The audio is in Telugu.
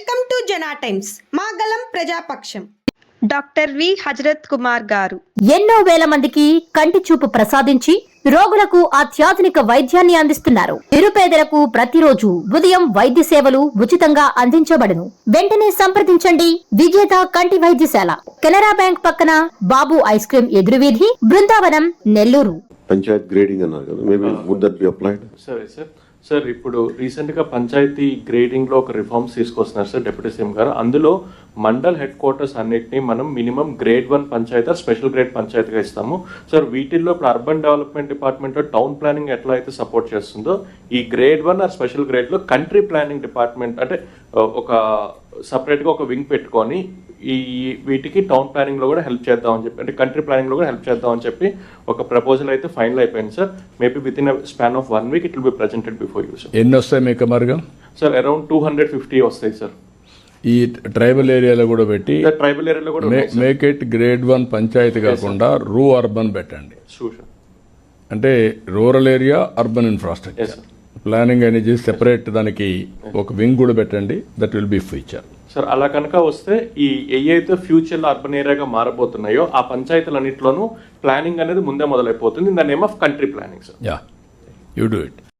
వెల్కమ్ టు జనా టైమ్స్. మా గలం ప్రజాపక్షం. డాక్టర్ వి హజరత్ కుమార్ గారు. ఎన్నో వేల మందికి కంటి చూపు ప్రసాదించి రోగులకు అత్యాధునిక వైద్యాన్ని అందిస్తున్నారు. నిరుపేదలకు ప్రతిరోజు ఉదయం వైద్య సేవలు ఉచితంగా అందించబడును. వెంటనే సంప్రదించండి. విజేత కంటి వైద్యశాల. కెనరా బ్యాంక్ పక్కన బాబు ఐస్ క్రీం ఎదురువీధి బృందావనం నెల్లూరు. పంచాయత్ గ్రేడింగ్ అన్నారు కదా maybe would that be applied సరే సార్. సార్ ఇప్పుడు రీసెంట్గా పంచాయతీ గ్రేడింగ్లో ఒక రిఫార్మ్స్ తీసుకొస్తున్నారు సార్ డిప్యూటీ సీఎం గారు. అందులో మండల్ హెడ్ క్వార్టర్స్ అన్నిటిని మనం minimum grade one panchayati special grade పంచాయతీగా ఇస్తాము. సార్ వీటిల్లో ఇప్పుడు అర్బన్ డెవలప్మెంట్ డిపార్ట్మెంట్లో టౌన్ ప్లానింగ్ ఎట్లా అయితే సపోర్ట్ చేస్తుందో ఈ గ్రేడ్ వన్ ఆర్ స్పెషల్ గ్రేడ్లో కంట్రీ ప్లానింగ్ డిపార్ట్మెంట్ అంటే ఒక సపరేట్గా ఒక వింగ్ పెట్టుకొని ఈ వీటికి టౌన్ ప్లానింగ్లో కూడా హెల్ప్ చేద్దామని చెప్పి అంటే కంట్రీ ప్లానింగ్లో కూడా హెల్ప్ చేద్దామని చెప్పి ఒక ప్రపోజల్ అయితే ఫైనల్ అయిపోయింది sir. Maybe with in span of one week it will be presented before you sir. ఎన్ని వస్తాయి మీకు మరుగా? సార్ అరౌండ్ టూ హండ్రెడ్ ఫిఫ్టీ వస్తాయి సార్. ఈ ట్రైబల్ ఏరియాలో కూడా పెట్టి ట్రైబల్ ఏరియాలో కూడా make it grade one panchayati కాకుండా రూ అర్బన్ పెట్టండి. అంటే rural area urban infrastructure. Planning అనేది సెపరేట్ దానికి ఒక వింగ్ కూడా పెట్టండి that will be future sir అలా కనుక వస్తే ఈ ఏ అయితే ఫ్యూచర్లో అర్బన్ ఏరియాగా మారబోతున్నాయో ఆ పంచాయతీలన్నింటిలోనూ ప్లానింగ్ అనేది ముందే మొదలైపోతుంది. In the name of country planning sir yeah you do it